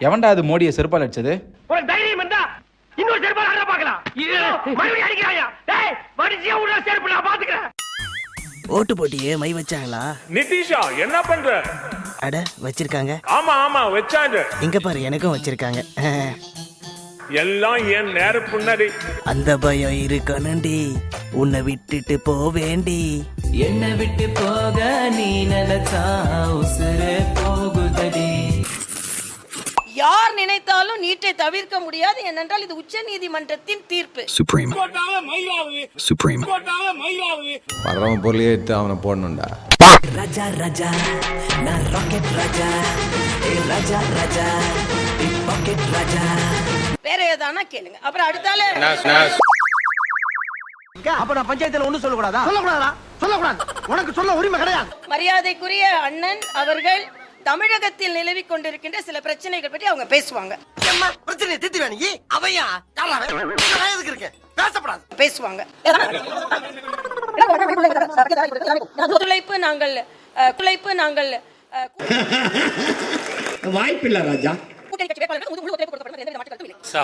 எவன்டா அது மோடியை செருப்பால் அடிச்சது? ஒரு தைரியம் இருந்தா இன்னொரு செருப்பு ஆடுற பாக்கலாம் மறுபடியும் அடிக்கிறாயா? டேய் உள்ள செருப்பு நான் பாத்துக்கிறேன் ஓட்டு போட்டியே மை வச்சாங்களா? நிதிஷா என்ன பண்ற? அட வச்சிருக்காங்க. ஆமா ஆமா வச்சாங்க. இங்க பாரு எனக்கும் வச்சிருக்காங்க. எல்லாம் என் நேர புன்னகை. அந்த பயம் இருக்கணும்டி. உன்னை விட்டுட்டு போவேண்டி என்னை விட்டு போக நீ நினைச்சா உசுரே போகுதடி. யார் நினைத்தாலும் நீட்டை தவிர்க்க முடியாது ஏனென்றால் இது உச்ச நீதிமன்றத்தின் தீர்ப்பு. Supreme. Supreme. வர்றவன் பொருளையே எடுத்து அவனை போடணும்டா. ராஜா ராஜா நான் ராக்கெட் ராஜா. ஏ ராஜா ராஜா பிக் பாக்கெட் ராஜா. வேற ஏதானா கேளுங்க. அப்புறம் அடுத்தால அப்ப நான் பஞ்சாயத்துல ஒண்ணு சொல்லக்கூடாதா? சொல்லக்கூடாதா சொல்லக்கூடாது. உனக்கு சொல்ல உரிமை கிடையாது. மரியாதைக்குரிய அண்ணன் அவர்கள் தமிழகத்தில் நிலவிக் கொண்டிருக்கின்ற சில பிரச்சனைகள் பற்றி அவங்க பேசுவாங்க. அம்மா பிரச்சனை தீர்த்து வேணுங்க அவையா? எதுக்கு இருக்கேன்? பேசப்படாது. பேசுவாங்க. நாங்கள் ஒத்துழைப்பு நாங்கள் வாய்ப்பில்லை ராஜா.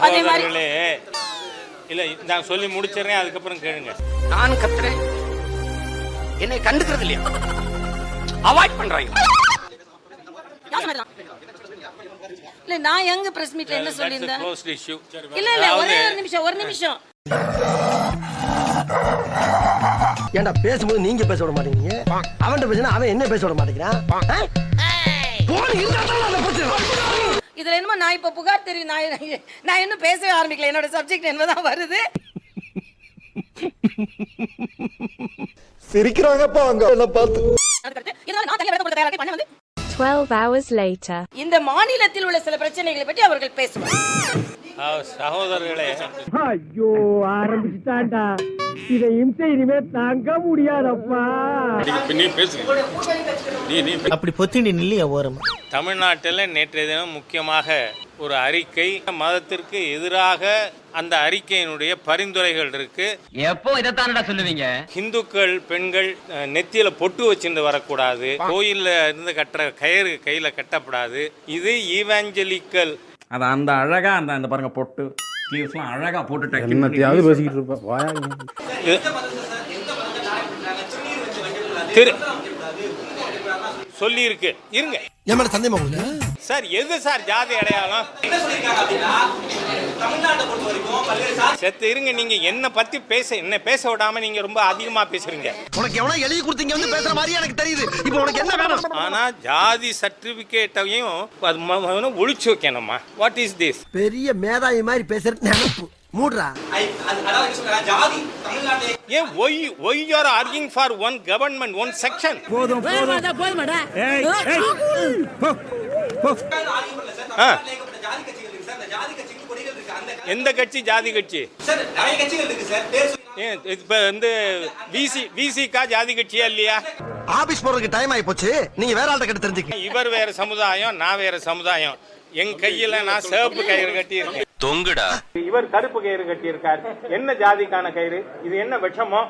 அதே மாதிரி இல்ல நான் சொல்லி முடிச்சிடுறேன் அதுக்கப்புறம் கேளுங்க. நான் கத்துறேன். என்னை கண்டுக்கிறது இல்லையா? அவாய்ட் பண்றாங்க. இல்ல நான் எங்க பிரஸ் மீட்ல என்ன சொல்லியிருந்தேன்? இல்ல இல்ல ஒரே ஒரு நிமிஷம் ஒரு நிமிஷம். ஏன்டா பேசும்போது நீங்க பேச விட மாட்டேங்கிறீங்க அவன்கிட்ட பேசினா அவன் என்ன பேச விட மாட்டேங்கிறான்? போன் இருந்தா தான் அந்த பிரச்சனை இதுல என்னமோ நான் இப்ப புகார் தெரியும் நான் நான் இன்னும் பேசவே ஆரம்பிக்கல. என்னோட சப்ஜெக்ட் என்னதான் வருது? சிரிக்கிறாங்கப்பா அங்க. பார்த்து. அதுக்கடுத்து, இருந்தாலும் நான் தனியா விளக்கம் கொடுக்க தயாரா இருக்கேன். பண்ண வந்து 12 hours later. இந்த மாநிலத்தில் உள்ள சில பிரச்சனைகளை பற்றி அவர்கள் பேசுவார். சகோதரர்களே. ஐயோ ஆரம்பிச்சுட்டான்டா. இதை இம்சை இனிமே தாங்க முடியாதப்பா. அப்படி பொத்திண்டி நில்லையா ஓரமா? தமிழ்நாட்டில் நேற்றைய தினம் முக்கியமாக ஒரு அறிக்கை மதத்திற்கு எதிராக அந்த அறிக்கையினுடைய பரிந்துரைகள் இருக்கு. எப்போ இதைத்தானடா சொல்லுவீங்க? இந்துக்கள் பெண்கள் அஹ், நெத்தியில பொட்டு வச்சுட்டு வரக்கூடாது. கோயில்ல இருந்து கட்டுற கயிறு கையில கட்டப்படாது. இது ஈவாஞ்சலிக்கல் அது அந்த அழகா அந்த அந்த பாருங்க பொட்டு ஸ்லீவ்ஸ்லாம் அழகா போட்டு என்னத்தையாவது பேசிக்கிட்டு இருப்பேன் வாயா. திரு. சொல்லி இருக்கு இருங்க சார் எது சார் ஜாதி அடையாளம்? செத்து இருங்க நீங்க என்ன பத்தி பேச என்ன பேச விடாம நீங்க ரொம்ப அதிகமா பேசுறீங்க. உனக்கு எவனோ எழுதி கொடுத்தீங்க வந்து பேசுற மாதிரி எனக்கு தெரியுது. இப்போ உனக்கு என்ன வேணும்? ஆனா ஜாதி சர்டிபிகேட்டையும் அது ஒழிச்சு வைக்கணுமா வாட் இஸ் திஸ் பெரிய மேதாவி மாதிரி பேசுறது நினைப்பு. மூடுறா. ஏன் why why are working for one government one section எந்த கட்சி? ஜாதி கட்சி. இப்ப வந்து விசி விசிகா ஜாதி கட்சியா இல்லையா? ஆபீஸ் போறதுக்கு டைம் ஆயி போச்சு நீங்க வேற ஆள்கிட்ட கிட்ட தெரிஞ்சுக்க இவர் வேற சமுதாயம் நான் வேற சமுதாயம். என் கையில நான் சிவப்பு கயிறு கட்டி இருக்கேன் தொங்குடா. இவர் கருப்பு கயிறு கட்டி இருக்கார் என்ன ஜாதிக்கான கயிறு? இது என்ன விஷமோ?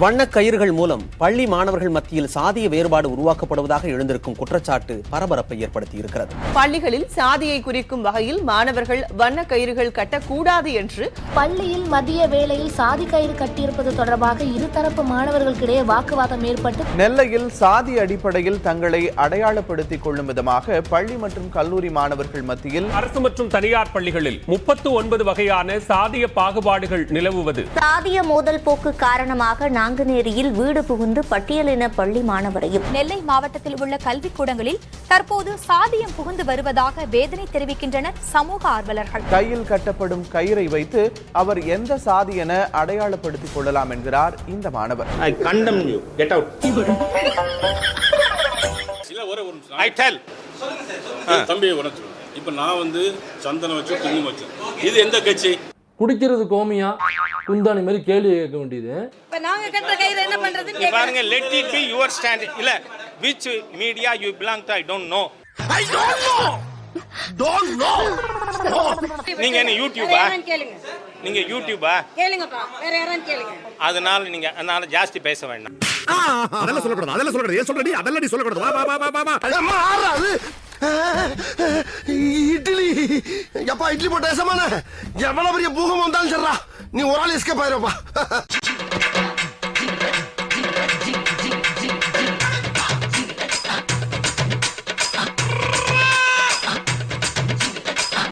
வண்ண கயிறுகள் மூலம் பள்ளி மாணவர்கள் மத்தியில் சாதிய வேறுபாடு உருவாக்கப்படுவதாக எழுந்திருக்கும் குற்றச்சாட்டு பரபரப்பை ஏற்படுத்தி இருக்கிறது பள்ளிகளில் சாதியை குறிக்கும் வகையில் மாணவர்கள் வண்ண கயிறுகள் கட்டக்கூடாது என்று பள்ளியில் மதிய வேளையில் சாதி கயிறு கட்டியிருப்பது தொடர்பாக இருதரப்பு மாணவர்களுக்கிடையே வாக்குவாதம் ஏற்பட்டு நெல்லையில் சாதி அடிப்படையில் தங்களை அடையாளப்படுத்திக் கொள்ளும் விதமாக பள்ளி மற்றும் கல்லூரி மாணவர்கள் மத்தியில் அரசு மற்றும் தனியார் பள்ளிகளில் முப்பத்து ஒன்பது வகையான சாதிய பாகுபாடுகள் நிலவுவது. சாதிய மோதல் போக்கு காரணமாக நாங்குநேரியில் வீடு புகுந்து பட்டியலின பள்ளி மாணவரையும். நெல்லை மாவட்டத்தில் உள்ள கல்விக்கூடங்களில் தற்போது சாதியம் புகுந்து வருவதாக வேதனை தெரிவிக்கின்றனர் சமூக ஆர்வலர்கள். கையில் கட்டப்படும் கயிறை வைத்து அவர் எந்த சாதி என அடையாளப்படுத்திக் கொள்ளலாம் என்கிறார் இந்த மாணவர். I condemn you get out I tell தம்பி உனக்கு இப்ப நான் வந்து சந்தனம் வச்சு குங்குமம் வச்சேன். இது எந்த கட்சி? குடிக்கிறது கோமியா? குந்தாணி மாதிரி கேள்வி கேட்க வேண்டியது. இப்ப நாங்க கட்டுற கயிறு என்ன பண்றதுன்னு இங்க பாருங்க. Let it be your stand இல்ல which media you belong to I don't know I don't know don't know நீங்க என்ன யூடியூபா கேளுங்க. நீங்க யூடியூபா கேளுங்கப்பா வேற யாரான்னு கேளுங்க. அதனால நீங்க அதனால ஜாஸ்தி பேச வேண்டாம். அதெல்லாம் சொல்லக்கூடாது அதெல்லாம் சொல்லக்கூடாது. ஏன் சொல்றடி? அதெல்லாம் நீ சொல்லக்கூடாது. வா வா வா வா வா. அம்மா ஆறாது. இட்லி. எப்பா இட்லி போட்ட எசமான? எவ்வளவு பெரிய பூகம் வந்தாலும் சரிடா. நீ ஒரு ஆள் எஸ்கேப் ஆயிருப்பா.